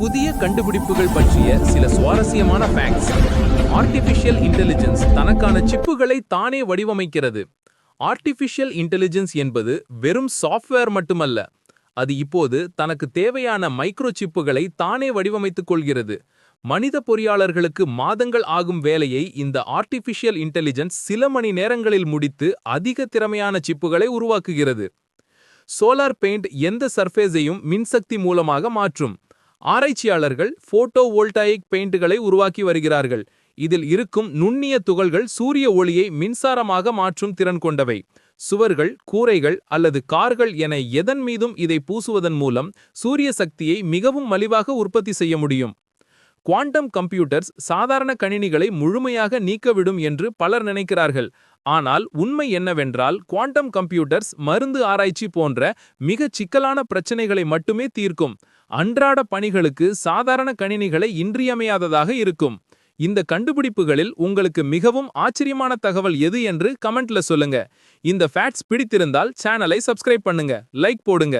புதிய கண்டுபிடிப்புகள் பற்றிய சில சுவாரஸ்யமான ஃபேக்ட்ஸ் ஆர்டிஃபிஷியல் இன்டெலிஜென்ஸ் தனக்கான சிப்புகளை தானே வடிவமைக்கிறது. ஆர்டிஃபிஷியல் இன்டெலிஜென்ஸ் என்பது வெறும் சாஃப்ட்வேர் மட்டுமல்ல. அது இப்போது தனக்கு தேவையான மைக்ரோ சிப்புகளை தானே வடிவமைத்துக் கொள்கிறது. மனித பொறியாளர்களுக்கு மாதங்கள் ஆகும் வேலையை இந்த ஆர்டிஃபிஷியல் இன்டெலிஜென்ஸ் சில மணி நேரங்களில் முடித்து அதிக திறமையான சிப்புகளை உருவாக்குகிறது. சோலார் பெயிண்ட் எந்த சர்ஃபேஸையும் மின்சக்தி மூலமாக மாற்றும். ஆராய்ச்சியாளர்கள் போட்டோ வோல்டாயிக் பெயிண்டுகளை உருவாக்கி வருகிறார்கள். இதில் இருக்கும் நுண்ணிய துகள்கள் சூரிய ஒளியை மின்சாரமாக மாற்றும் திறன் கொண்டவை. சுவர்கள் கூரைகள் அல்லது கார்கள் என எதன் மீதும் இதை பூசுவதன் மூலம் சூரிய சக்தியை மிகவும் மலிவாக உற்பத்தி செய்ய முடியும். குவாண்டம் கம்ப்யூட்டர்ஸ் சாதாரண கணினிகளை முழுமையாக நீக்கவிடும் என்று பலர் நினைக்கிறார்கள். ஆனால் உண்மை என்னவென்றால் குவாண்டம் கம்ப்யூட்டர்ஸ் மருந்து ஆராய்ச்சி போன்ற மிகச் சிக்கலான பிரச்சனைகளை மட்டுமே தீர்க்கும். அன்றாட பணிகளுக்கு சாதாரண கணினிகளை இன்றியமையாததாக இருக்கும். இந்த கண்டுபிடிப்புகளில் உங்களுக்கு மிகவும் ஆச்சரியமான தகவல் எது என்று கமெண்ட்ல சொல்லுங்க. இந்த ஃபேக்ட்ஸ் பிடித்திருந்தால் சேனலை சப்ஸ்கிரைப் பண்ணுங்க லைக் போடுங்க.